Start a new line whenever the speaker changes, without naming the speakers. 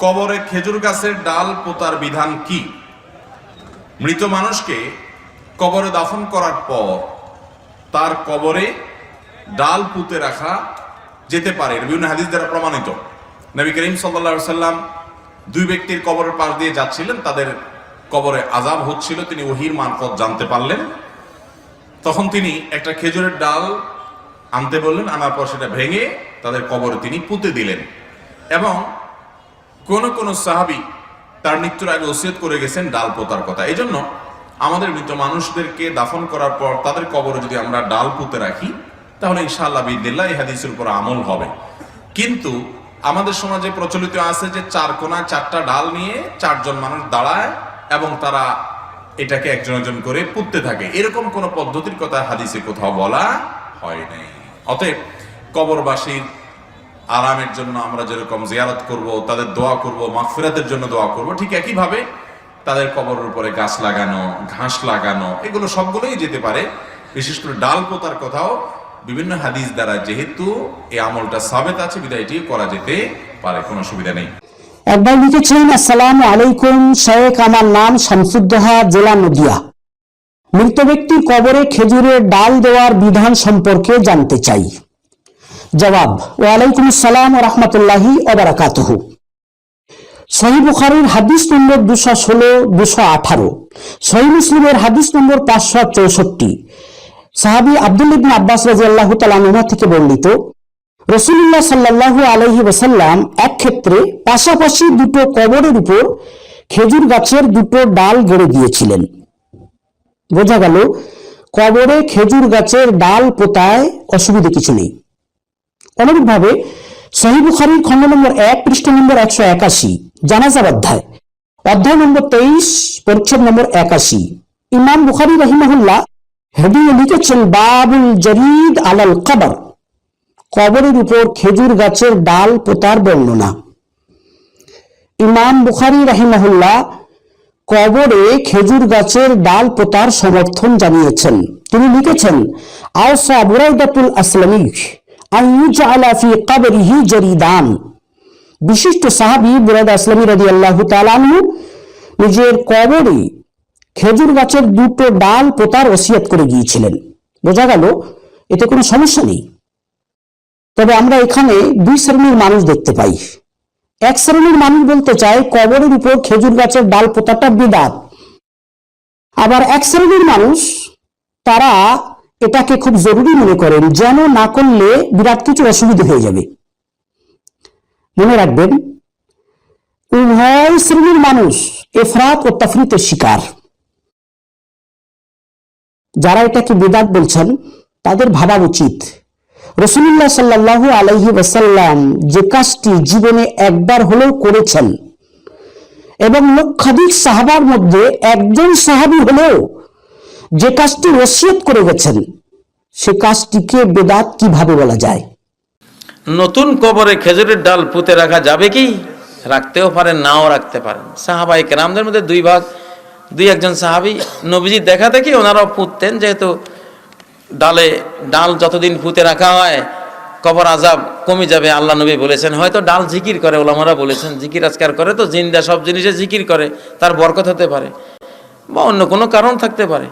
কবরে খেজুর গাছের ডাল পোতার বিধান কি? মৃত মানুষকে কবরে দাফন করার পর তার কবরে ডাল পুঁতে রাখা যেতে পারে। বিভিন্ন হাদিস দ্বারা প্রমাণিত। নবী করিম সাল্লা সাল্লাম দুই ব্যক্তির কবরের পাশ দিয়ে যাচ্ছিলেন। তাদের কবরে আজাব হচ্ছিল, তিনি ওহির মারফত জানতে পারলেন। তখন তিনি একটা খেজুরের ডাল আনতে বললেন, আনার পর সেটা ভেঙে তাদের কবরে তিনি পুঁতে দিলেন। এবং কোন কোন সাহাবি তার মৃত্যুর আগে ওসিয়ত করে গেছেন ডাল পোতার কথা। এই জন্য আমাদের মৃত মানুষদেরকে দাফন করার পর তাদের কবরে যদি আমরা ডাল পুঁতে রাখি, তাহলে ইনশাআল্লাহ এই হাদিসের উপর আমল হবে। কিন্তু আমাদের সমাজে প্রচলিত আছে যে চার কোনায় চারটা ডাল নিয়ে চারজন মানুষ দাঁড়ায় এবং তারা এটাকে একজন একজন করে পুঁততে থাকে। এরকম কোন পদ্ধতির কথা হাদিসে কোথাও বলা হয় নাই। অতএব কবরবাসীর আরামের জন্য আমরা যেরকম জিয়ারত করব, তাদের দোয়া করব, মাগফিরাতের জন্য দোয়া করব, ঠিক একইভাবে তাদের কবরের উপরে গাছ লাগানো, ঘাস লাগানো, এগুলো সবগুলোই যেতে পারে। বিশেষ করে ডাল পোতার কথাও বিভিন্ন হাদিস দ্বারা যেহেতু এই আমলটা সাবেত আছে বিদায় এটি করা যেতে পারে, কোনো সুবিধা নেই।
একবার লিখেছেন, আসসালামু আলাইকুম, শেখ, আমার নাম শামসুদ্দোহা জেলা নদিয়া। মৃত ব্যক্তির কবরে খেজুরের ডাল দেওয়ার বিধান সম্পর্কে জানতে চাই। জবাব, ওয়ালাইকুম আসসালাম রহমতুল্লাহি ওবরাকাতুহু। সহি বুখারীর হাদিস নম্বর দুশো ষোলো, দুশো আঠারো। সহি মুসলিমের হাদিস নম্বর পাঁচশো চৌষট্টি। সাহাবি আব্দুল ইবনে আব্বাস রাজিয়াল্লাহু তাআলা থেকে বর্ণিত রসুল্লাহ সাল্লাহু আলহি ওসাল্লাম এক ক্ষেত্রে পাশাপাশি দুটো কবরের উপর খেজুর গাছের দুটো ডাল গড়ে দিয়েছিলেন। বোঝা গেল, কবরে খেজুর গাছের ডাল পোতায় অসুবিধে কিছু নেই। অনুরূপভাবে সহি বুখারির খণ্ড নম্বর এক, পৃষ্ঠ নম্বর একশো একাশি, জানাজার অধ্যায় অধ্যায় নম্বর তেইশ, পরিচ্ছেদ নম্বর একাশি। ইমাম বুখারি রহিমাহুল্লাহ হেডিংয়ে লিখেছেন, বাবুল জরিদ আলাল কবর। কবরের উপর খেজুর গাছের ডাল পোতার বর্ণনা। ইমাম বুখারি রাহিমাহুল্লাহ কবরে খেজুর গাছের ডাল পোতার সমর্থন জানিয়েছেন। তিনি লিখেছেন, আওসা বুরাইদাতুল আসলামী। বিশিষ্ট সাহাবী বুরাইদা আসলামী তাআলা আনহু নিজের কবরে খেজুর গাছের দুটো ডাল পোতার ওসিয়ত করে গিয়েছিলেন। বোঝা গেল, এতে কোনো সমস্যা নেই। তবে আমরা এখানে দুই শ্রেণির মানুষ দেখতে পাই। এক শ্রেণির মানুষ বলতে চায়, কবরের উপর খেজুর গাছের ডাল পোতাটা বিদাত। আবার এক শ্রেণির মানুষ, তারা এটাকে খুব জরুরি মনে করেন যেন না করলে বিরাট কিছু অসুবিধা হয়ে যাবে। মনে রাখবেন, উভয় শ্রেণির মানুষ এফরাত ও তাফরিতের শিকার। যারা এটাকে বিদাত বলছেন, তাদের ভাবা উচিত। রসুল্লাহ সাল্লাহ আলহি ওয়াসাল্লাম যে কাজটি জীবনে একবার হলেও করেছেন, এবং লক্ষাধিক সাহাবার মধ্যে একজন সাহাবি হলেও যে কাজটি ওসিয়ত করে গেছেন, সে কাজটিকে বেদাত কীভাবে বলা যায়?
নতুন কবরে খেজুরের ডাল পুঁতে রাখা যাবে কি? রাখতেও পারেন, নাও রাখতে পারেন। সাহাবাই কেরামদের মধ্যে দুই ভাগ, দুই একজন সাহাবি নবীজি দেখা দেখি ওনারাও পুঁততেন, যেহেতু ডালে ডাল যতদিন পুঁতে রাখা হয়, কবর আজাব কমে যাবে, আল্লাহ নবী বলেছেন। হয়তো ডাল জিকির করে, ওলামারা বলেছেন, জিকির আজকার করে তো জিন্দা সব জিনিসে জিকির করে, তার বরকত হতে পারে বা অন্য কোনো কারণ থাকতে পারে।